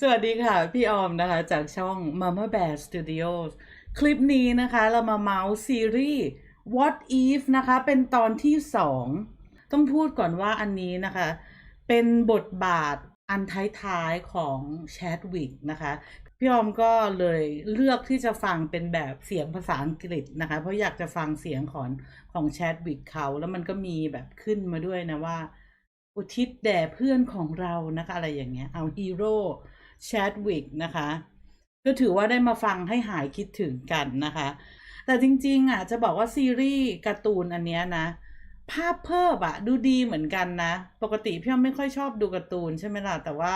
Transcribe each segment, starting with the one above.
สวัสดีค่ะ พี่ออมนะคะ จากช่อง Mama Bear Studios คลิปนี้นะคะเรามาเมาส์ซีรีส์ What If นะคะ เป็นตอนที่สองต้องพูดก่อนว่าอันนี้นะคะ เป็นบทบาทอันท้ายๆของแชดวิกนะคะ พี่ออมก็เลยเลือกที่จะฟังเป็นแบบเสียงภาษาอังกฤษนะคะ เพราะอยากจะฟังเสียงของของแชดวิกเขา แล้วมันก็มีแบบขึ้นมาด้วยนะว่า อุทิศแด่เพื่อนของเรานะคะ อะไรอย่างเงี้ยเอาฮีโร่ แชดวิกนะคะ ก็ถือว่าได้มาฟังให้หายคิดถึงกันนะคะ แต่จริงๆอะจะบอกว่าซีรีส์การ์ตูนอันเนี้ยนะ ภาพเพิ่มอะดูดีเหมือนกันนะ ปกติพี่อ้อมไม่ค่อยชอบดูการ์ตูนใช่ไหมล่ะ แต่ว่า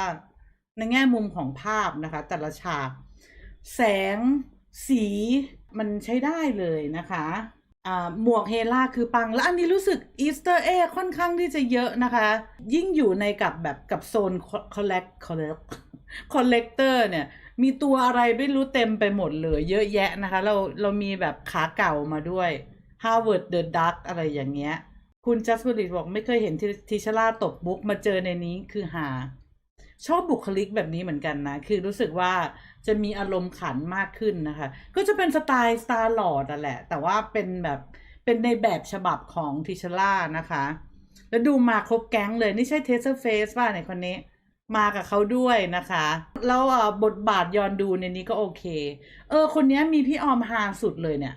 ในแง่มุมของภาพนะคะ แต่ละฉาก แสงสีมันใช้ได้เลยนะคะหมวกเฮล่าคือปัง และอันนี้รู้สึกอีสเตอร์เอค่อนข้างที่จะเยอะนะคะ ยิ่งอยู่ในกับแบบกับโซนคอลเลกคอลเลก คอลเลกเตอร์เนี่ย มีตัวอะไรไม่รู้เต็มไปหมดเลยเยอะแยะนะคะ เราเรามีแบบขาเก่ามาด้วย Harvard the Duck อะไรอย่างเงี้ย คุณจัส u ริตบอกไม่เคยเห็นทิชล่าตกบุ๊กมาเจอในนี้คือหา ชอบบุคลิกแบบนี้เหมือนกันนะ คือรู้สึกว่าจะมีอารมณ์ขันมากขึ้นนะคะ ก็จะเป็นสไตล์สตาร์หลอดอะแหละ แต่ว่าเป็นแบบเป็นในแบบฉบับของทิชล่านะคะ แล้วดูมาครบแก๊งเลย นี่ใช่เทสเซอร์เฟสป่ะในคนนี้ มากับเขาด้วยนะคะ แล้วเอ่อบทบาทยอนดูในนี้ก็โอเค เออ คนนี้มีพี่ออมฮาสุดเลยเนี่ย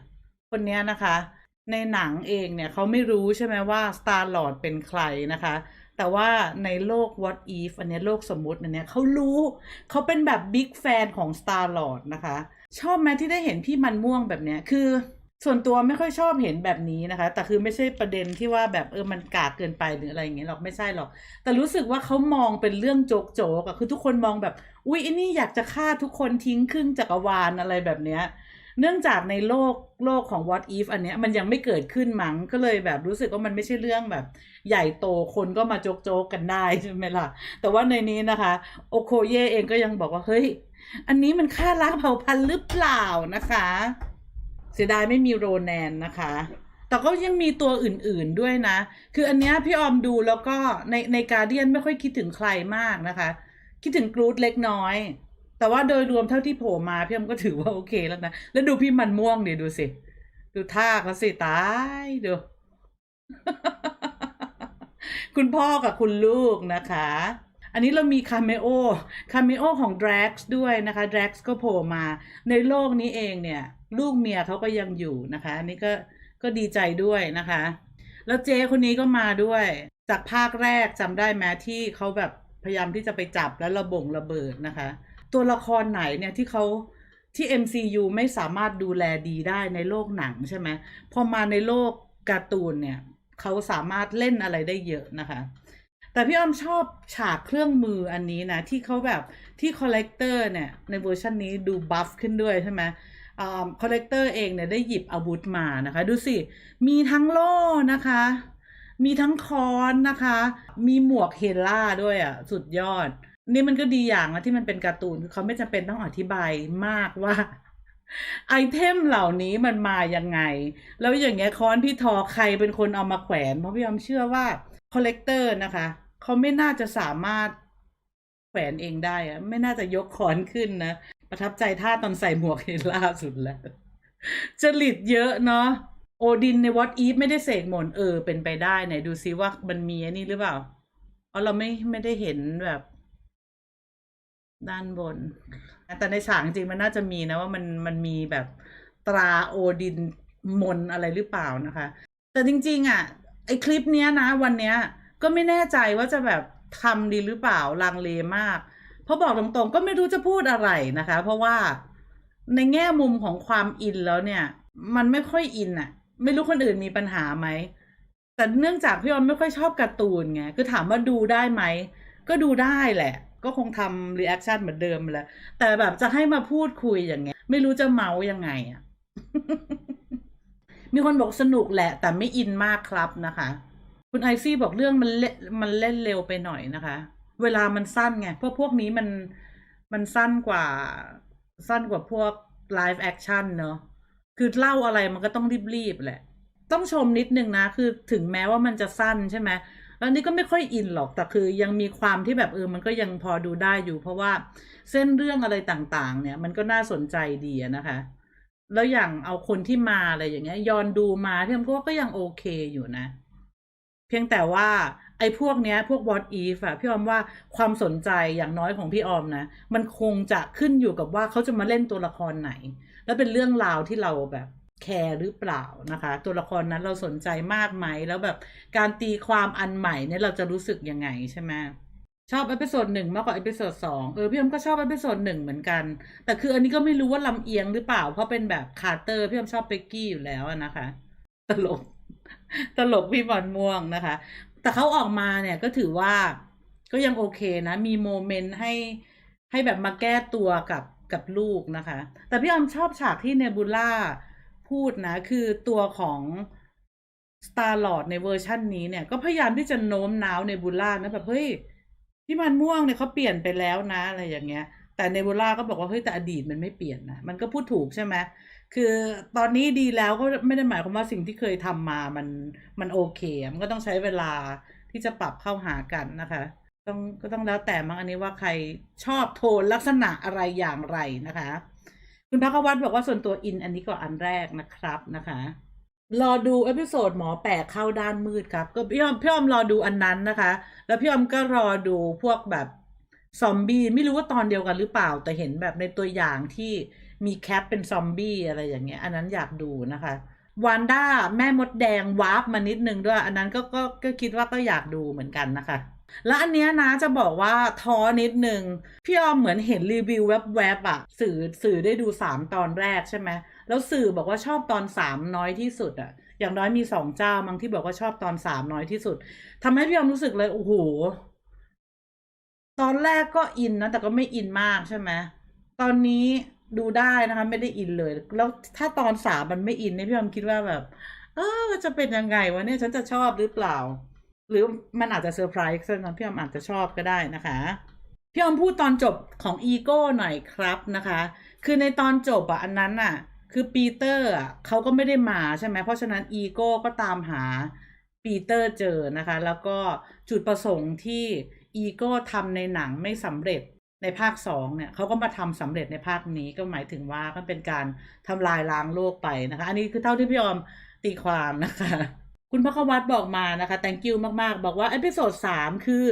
คนนี้นะคะ ในหนังเองเนี่ยเขาไม่รู้ใช่ไหมว่า Star Lord เป็นใครนะคะ แต่ว่าในโลก What If อันนี้โลกสมมุติอันนี้เขารู้เขาเป็นแบบบิ๊กแฟนของ Star Lord นะคะ ชอบไหมที่ได้เห็นพี่มันม่วงแบบเนี้ยคือ ส่วนตัวไม่ค่อยชอบเห็นแบบนี้นะคะ แต่คือไม่ใช่ประเด็นที่ว่าแบบเออมันกากเกินไปหรืออะไรอย่างเงี้ยหรอกไม่ใช่หรอก แต่รู้สึกว่าเขามองเป็นเรื่องโจกโจกอะคือทุกคนมองแบบ อุ๊ยอ้นี่อยากจะฆ่าทุกคนทิ้งครึ่งจักรวาลอะไรแบบเนี้ย เนื่องจากในโลกโลกของ What If อันเนี้ยมันยังไม่เกิดขึ้นมั้งก็เลยแบบรู้สึกว่ามันไม่ใช่เรื่องแบบ ใหญ่โตคนก็มาโจกโจกกันได้ใช่ไหมล่ะ แต่ว่าในนี้นะคะ โอโคเยเองก็ยังบอกว่าเฮ้ยอันนี้มันฆ่าล้างเผ่าพันธุ์หรือเปล่านะคะ เสียดายไม่มีโรแนนนะคะ แต่ก็ยังมีตัวอื่นๆด้วยนะ คืออันเนี้ยพี่ออมดูแล้วก็ในในการเดียนไม่ค่อยคิดถึงใครมากนะคะ คิดถึงกรูดเล็กน้อย แต่ว่าโดยรวมเท่าที่โผล่มาพี่ออมก็ถือว่าโอเคแล้วนะ แล้วดูพี่มันม่วงเดี๋ยวดูสิ ดูท่าเขาสิตายดู คุณพ่อกับคุณลูกนะคะอันนี้เรามีคาเมโอคาเมโอของ Drax ด้วยนะคะ Drax ก็โผล่มาในโลกนี้เองเนี่ย ลูกเมียเขาก็ยังอยู่นะคะอันนี้ก็ก็ดีใจด้วยนะคะ แล้วเจคนนี้ก็มาด้วย จากภาคแรกจำได้ไหมที่เขาแบบพยายามที่จะไปจับแล้วระบงระเบิดนะคะ ตัวละครไหนเนี่ยที่เขาที่ MCU ไม่สามารถดูแลดีได้ในโลกหนังใช่ไหมพอมาในโลกการ์ตูนเนี่ยเขาสามารถเล่นอะไรได้เยอะนะคะ แต่พี่อ้อมชอบฉากเครื่องมืออันนี้นะ ที่เขาแบบที่คอลเลกเตอร์เนี่ย ในเวอร์ชันนี้ดูบัฟขึ้นด้วยใช่ไหม คอลเลกเตอร์เองเนี่ยได้หยิบอาวุธมานะคะ ดูสิ มีทั้งโล่นะคะ มีทั้งคอนนะคะ มีหมวกเฮล่าด้วยอะ สุดยอด นี่มันก็ดีอย่างนะที่มันเป็นการ์ตูนเขาไม่จำเป็นต้องอธิบายมากว่าไอเทมเหล่านี้มันมายังไง แล้วอย่างเงี้ยค้อนพี่ทอใครเป็นคนเอามาแขวน เพราะพี่ยอมเชื่อว่าคอลเลกเตอร์นะคะเขาไม่น่าจะสามารถแขวนเองได้อะไม่น่าจะยกค้อนขึ้นนะ ประทับใจท่าตอนใส่หมวกเฮล่าสุดแล้วจริตเยอะเนาะโอดินในวอตอีฟไม่ได้เสกมนเออ เป็นไปได้ไหนดูซิว่ามันมีอันนี้หรือเปล่าอ๋อเราไม่ไม่ได้เห็นแบบ ด้านบน แต่ในฉากจริงมันน่าจะมีนะว่ามันมันมีแบบตราโอดินมนอะไรหรือเปล่านะคะ แต่จริง ๆ อะ ไอคลิปเนี้ยนะ วันเนี้ย ก็ไม่แน่ใจว่าจะแบบทำดีหรือเปล่าลังเลมาก ราะบอกตรงๆ ก็ไม่รู้จะพูดอะไรนะคะ เพราะว่าในแง่มุมของความอินแล้วเนี่ย มันไม่ค่อยอินอะไม่รู้คนอื่นมีปัญหาไหม แต่เนื่องจากพี่ออนไม่ค่อยชอบการ์ตูนไงคือถามว่าดูได้ไหม ก็ดูได้แหละ ก็คงทำรีแอคชั่นเหมือนเดิมแหละแต่แบบจะให้มาพูดคุยอย่างเงี้ย ไม่รู้จะเมายังไงอะมีคนบอกสนุกแหละ แต่ไม่อินมากครับนะคะ คุณไอซี่บอกเรื่องมันเล่นมันเล่นเร็วไปหน่อยนะคะ เวลามันสั้นไงพราะพวกนี้มันมันสั้นกว่าสั้นกว่าพวกไลฟ์แอคชั่นเนอะคือเล่าอะไรมันก็ต้องรีบๆแหละ ต้องชมนิดนึงนะ คือถึงแม้ว่ามันจะสั้นใช่ไหมแล้วนี่ก็ไม่ค่อยอินหรอก แต่คือยังมีความที่แบบเออมันก็ยังพอดูได้อยู่ เพราะว่าเส้นเรื่องอะไรต่างๆ เนี่ย มันก็น่าสนใจดีนะคะ แล้วอย่างเอาคนที่มาอะไรอย่างเงี้ยยอนดูมาเพี่อมก็ว่าก็ยังโอเคอยู่นะ เพียงแต่ว่า ไอ้พวกเนี้ยพวก what if อะพี่ออมว่าความสนใจอย่างน้อยของพี่ออมนะ มันคงจะขึ้นอยู่กับว่าเขาจะมาเล่นตัวละครไหน แล้วเป็นเรื่องราวที่เราแบบแคร์หรือเปล่านะคะ ตัวละครนั้นเราสนใจมากไหม แล้วแบบการตีความอันใหม่เนี่ยเราจะรู้สึกยังไงใช่ไหมชอบเอพิโซดหนึ่งมากกว่าเอพิโซดสองเออพี่อมก็ชอบเอพิโซดหนึ่งเหมือนกัน แต่คืออันนี้ก็ไม่รู้ว่าลำเอียงหรือเปล่า เพราะเป็นแบบคาร์เตอร์พี่อมชอบเบกกี้อยู่แล้วนะคะ ตลกตลกพี่บอลม่วงนะคะ แต่เขาออกมาเนี่ยก็ถือว่าก็ยังโอเคนะ มีโมเมนต์ให้ให้แบบมาแก้ตัวกับกับลูกนะคะ แต่พี่ออมชอบฉากที่เนบูล่าพูดนะ คือตัวของ Star Lord ในเวอร์ชั่นนี้เนี่ย ก็พยายามที่จะโน้มน้าวเนบูล่านะแบบเฮ้ยพี่มันม่วงเนี่ยเขาเปลี่ยนไปแล้วนะอะไรอย่างเงี้ย แต่เนบูล่าก็บอกว่าเฮ้ยแต่อดีตมันไม่เปลี่ยนนะมันก็พูดถูกใช่ไหม คือตอนนี้ดีแล้วก็ไม่ได้หมายความว่าสิ่งที่เคยทำมามันมันโอเค มันก็ต้องใช้เวลาที่จะปรับเข้าหากันนะคะ ต้องก็ต้องแล้วแต่มั้งอันนี้ว่าใครชอบโทนลักษณะอะไรอย่างไรนะคะ คุณพักวัตรบอกว่าส่วนตัวอินอันนี้ก็อันแรกนะครับนะคะรอดูเอพิโซดหมอแปลกเข้าด้านมืดครับ ก็พี่ออมพี่ออมรอดูอันนั้นนะคะ แล้วพี่ออมก็รอดูพวกแบบ ซอมบี้ไม่รู้ว่าตอนเดียวกันหรือเปล่า แต่เห็นแบบในตัวอย่างที่มีแคปเป็นซอมบี้อะไรอย่างเงี้ย อันนั้นอยากดูนะคะวานด้าแม่มดแดงวาร์ปมานิดนึงด้วย อันนั้นก็ก็ก็คิดว่าก็อยากดูเหมือนกันนะคะ แล้วอันเนี้ยนะจะบอกว่าท้อนิดนึง พี่ออมเหมือนเห็นรีวิวแวบๆอะสื่อสื่อได้ดูสามตอนแรกใช่ไหมแล้วสื่อบอกว่าชอบตอนสามน้อยที่สุดอะอย่างน้อยมีสองเจ้ามั้งที่บอกว่าชอบตอนสามน้อยที่สุดทำให้พี่ออมรู้สึกเลยโอ้โห ตอนแรกก็อินนะ แต่ก็ไม่อินมากใช่ไหมตอนนี้ดูได้นะคะ ไม่ได้อินเลย แล้วถ้าตอนสามมันไม่อินเนี่ยพี่ออมคิดว่าแบบ เออจะเป็นยังไงวะเนี่ยฉันจะชอบหรือเปล่า หรือมันอาจจะเซอร์ไพรส์นะพี่ออมอาจจะชอบก็ได้นะคะพี่ออมพูดตอนจบของอีโก้หน่อยครับนะคะ คือในตอนจบอะอันนั้นอะคือปีเตอร์อะเขาก็ไม่ได้มาใช่ไหมเพราะฉะนั้นอีโก้ก็ตามหาปีเตอร์เจอนะคะ แล้วก็จุดประสงค์ที่ อีโก้ทำในหนังไม่สำเร็จในภาคสองเนี่ยเขาก็มาทำสำเร็จในภาคนี้ก็หมายถึงว่าก็เป็นการทำลายล้างโลกไปนะคะ อันนี้คือเท่าที่พี่ออมตีความนะคะ คุณพระควัตบอกมานะคะ thank you มากๆ บอกว่าเอพิโซดสามคือ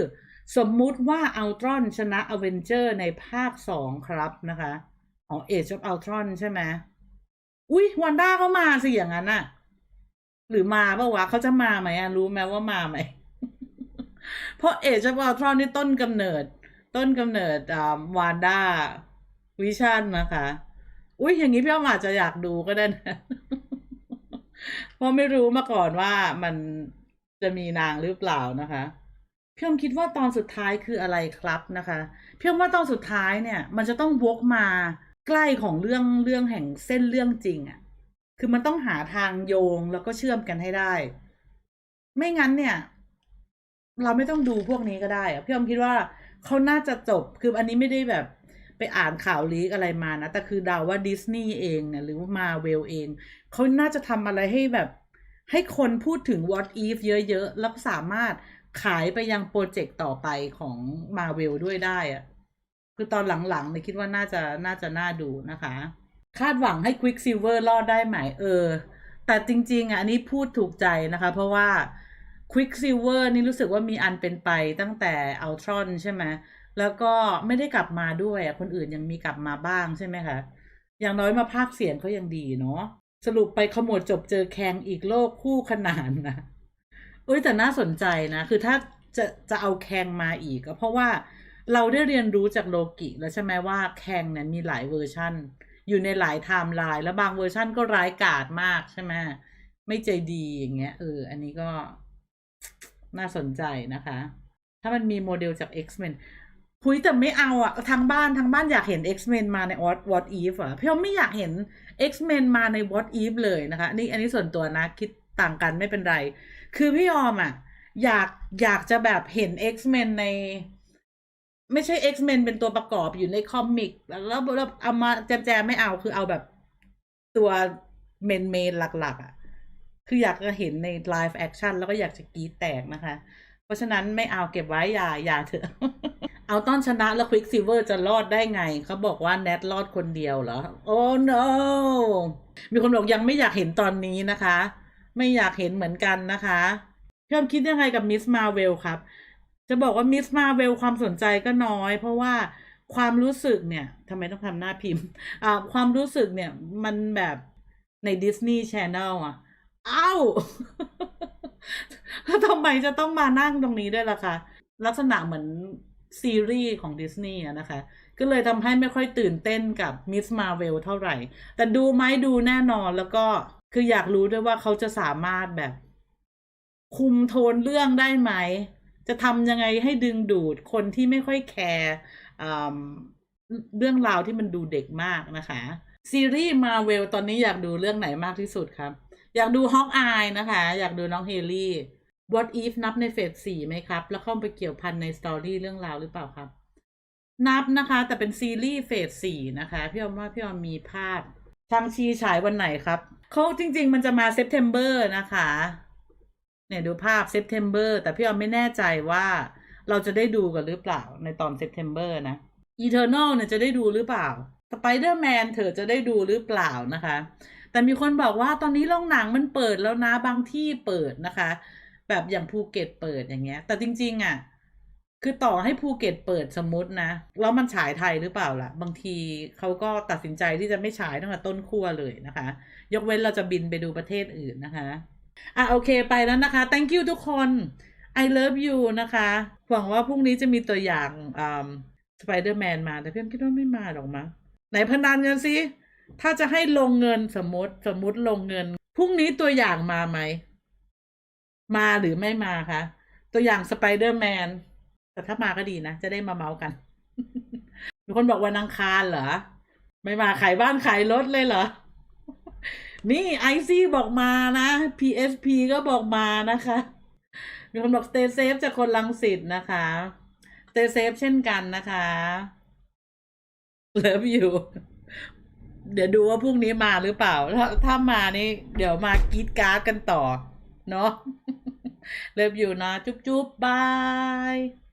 สมมุติว่าอัลตรอนชนะอเวนเจอร์ในภาคสองครับนะคะอ๋อ Age of Ultron ใช่ไหมอุ้ยวันด้าก็มาสิอย่างนั้นน่ะ หรือมาปะวะเขาจะมาไหมอะรู้ไหมว่ามาไหม เพราะ Age of Ultron นี่ต้นกำเนิด ต้นกำเนิดวานด้าวิชั่นนะคะ อุ้ยอย่างนี้พี่อ้อมอาจจะอยากดูก็ได้นะเพราะไม่รู้มาก่อนว่ามันจะมีนางหรือเปล่านะคะพี่อ้อมคิดว่าตอนสุดท้ายคืออะไรครับนะคะพี่อ้อมว่าตอนสุดท้ายเนี่ย มันจะต้องวกมาใกล้ของเรื่องเรื่องแห่งเส้นเรื่องจริงอะ่ะ คือมันต้องหาทางโยงแล้วก็เชื่อมกันให้ได้ ไม่งั้นเนี่ย เราไม่ต้องดูพวกนี้ก็ได้อะพี่อ้อมคิดว่าเขาน่าจะจบคืออันนี้ไม่ได้แบบไปอ่านข่าวลีกอะไรมานะ แต่คือเดาว่าดิสนีย์เองเนี่ยหรือว่ามาเวลเอง เขาน่าจะทำอะไรให้แบบ ให้คนพูดถึง what if เยอะ ๆ แล้วสามารถขายไปยังโปรเจกต์ต่อไปของมาเวลด้วยได้อะคือตอนหลังๆเนี่ยคิดว่าน่าจะน่าจะน่าดูนะคะ คาดหวังให้ Quicksilver รอดได้ไหมเออ แต่จริง ๆอะอันนี้พูดถูกใจนะคะ เพราะว่า Quicksilver นี่รู้สึกว่ามีอันเป็นไปตั้งแต่ Ultron ใช่ไหมแล้วก็ไม่ได้กลับมาด้วยอะคนอื่นยังมีกลับมาบ้างใช่ไหมคะ อย่างน้อยมาภาคเสียงเขายังดีเนาะสรุปไปขมวดจบเจอแคงอีกโลกคู่ขนานนะเอ้ยแต่น่าสนใจนะ คือถ้าจะจะเอาแคงมาอีกก็เพราะว่าเราได้เรียนรู้จากโลกิแล้วใช่ไหมว่าแคงเนี่ยมีหลายเวอร์ชันอยู่ในหลายไทม์ไลน์แล้วบางเวอร์ชันก็ร้ายกาจมากใช่ไหมไม่ใจดีอย่างเงี้ยเอออันนี้ก็ น่าสนใจนะคะ ถ้ามันมีโมเดลจาก X-Men คุยแต่ไม่เอาอะทางบ้านทางบ้านอยากเห็น X-Men มาใน What What If อะพี่อมไม่อยากเห็น X-Men มาใน What If เลยนะคะ นี่อันนี้ส่วนตัวนะคิดต่างกันไม่เป็นไร คือพี่ออมอะอยากอยากจะแบบเห็น X-Men ใน ไม่ใช่ X-Men เป็นตัวประกอบอยู่ในคอมิกแล้วแล้วเอามาแจมแจมไม่เอาคือเอาแบบตัวเมนเมนหลัก ๆอะ คืออยากจะเห็นใน live action แล้วก็อยากจะกรีดแตกนะคะ เพราะฉะนั้นไม่เอาเก็บไว้อย่าอย่าเถอะ เอาต้อนชนะแล้วควิกซิเวอร์จะรอดได้ไง เขาบอกว่าแนทรอดคนเดียวเหรอ โอ้ no มีคนบอกยังไม่อยากเห็นตอนนี้นะคะ ไม่อยากเห็นเหมือนกันนะคะพี่อมคิดยังไงกับมิสมาเวลครับ จะบอกว่ามิสมาเวลความสนใจก็น้อย เพราะว่าความรู้สึกเนี่ยทำไมต้องทำหน้าพิมพ์ อ่า ความรู้สึกเนี่ย มันแบบในดิสนีย์ช n แนลอะ อ้าวแล้วทำไมจะต้องมานั่งตรงนี้ด้วยล่ะคะ ลักษณะเหมือนซีรีส์ของดิสนีย์นะคะ ก็เลยทำให้ไม่ค่อยตื่นเต้นกับมิสมาเวลเท่าไหร่ แต่ดูไหมดูแน่นอนแล้วก็คืออยากรู้ด้วยว่าเขาจะสามารถแบบ คุมโทนเรื่องได้ไหม จะทำยังไงให้ดึงดูดคนที่ไม่ค่อยแคร์เรื่องราวที่มันดูเด็กมากนะคะ ซีรีส์มาเวลตอนนี้อยากดูเรื่องไหนมากที่สุดครับ อยากดูฮอกอายนะคะ อยากดูน้องเฮลี่ What if นับในเฟสสี่ไหมครับ แล้วเข้าไปเกี่ยวพันในสตอรี่เรื่องราวหรือเปล่าครับ นับนะคะ แต่เป็นซีรีส์เฟสสี่นะคะ พี่อมว่าพี่อมมีภาพชางชีฉายวันไหนครับ เขาจริง ๆ มันจะมาเซ p เทมเบอร์นะคะ เนี่ยดูภาพเซ p เทมเบอร์แต่พี่ออมไม่แน่ใจว่าเราจะได้ดูกันหรือเปล่าในตอนเซ p เทมเบอร์นะ Eternal เนี่ยจะได้ดูหรือเปล่า Spider-Man เธอจะได้ดูหรือเปล่านะคะ แต่มีคนบอกว่าตอนนี้โรงหนังมันเปิดแล้วนะบางที่เปิดนะคะ แบบอย่างภูเก็ตเปิดอย่างเงี้ย แต่จริง ๆ อะ คือต่อให้ภูเก็ตเปิดสมมตินะแล้วมันฉายไทยหรือเปล่าล่ะ บางทีเขาก็ตัดสินใจที่จะไม่ฉายตั้งแต่ต้นขั้วเลยนะคะ ยกเว้นเราจะบินไปดูประเทศอื่นนะคะอะโอเคไปแล้วนะคะ thank you ทุกคน I love you นะคะ หวังว่าพรุ่งนี้จะมีตัวอย่างอ่า Spider-Man มาแต่เพื่อนคิดว่าไม่มาหรอกมั้งไหนพนันกันสิ ถ้าจะให้ลงเงินสมมติสมมติลงเงินพรุ่งนี้ตัวอย่างมาไหม มาหรือไม่มาคะตัวอย่าง Spider-Man แต่ถ้ามาก็ดีนะ จะได้มาเมาส์กันมีคนบอกวันอังคารเหรอ ไม่มาขายบ้านขายรถเลยเหรอ นี่ไอซี่บอกมานะ PSP ก็บอกมานะคะมีคนบอก stay safe จากคนลังสิตนะคะ stay safe เช่นกันนะคะ love you เดี๋ยวดูว่าพรุ่งนี้มาหรือเปล่า ถ้าถ้ามานี่ เดี๋ยวมากีดการ์ดกันต่อ เนาะเลิฟอยู่นะ จุ๊บจุ๊บบาย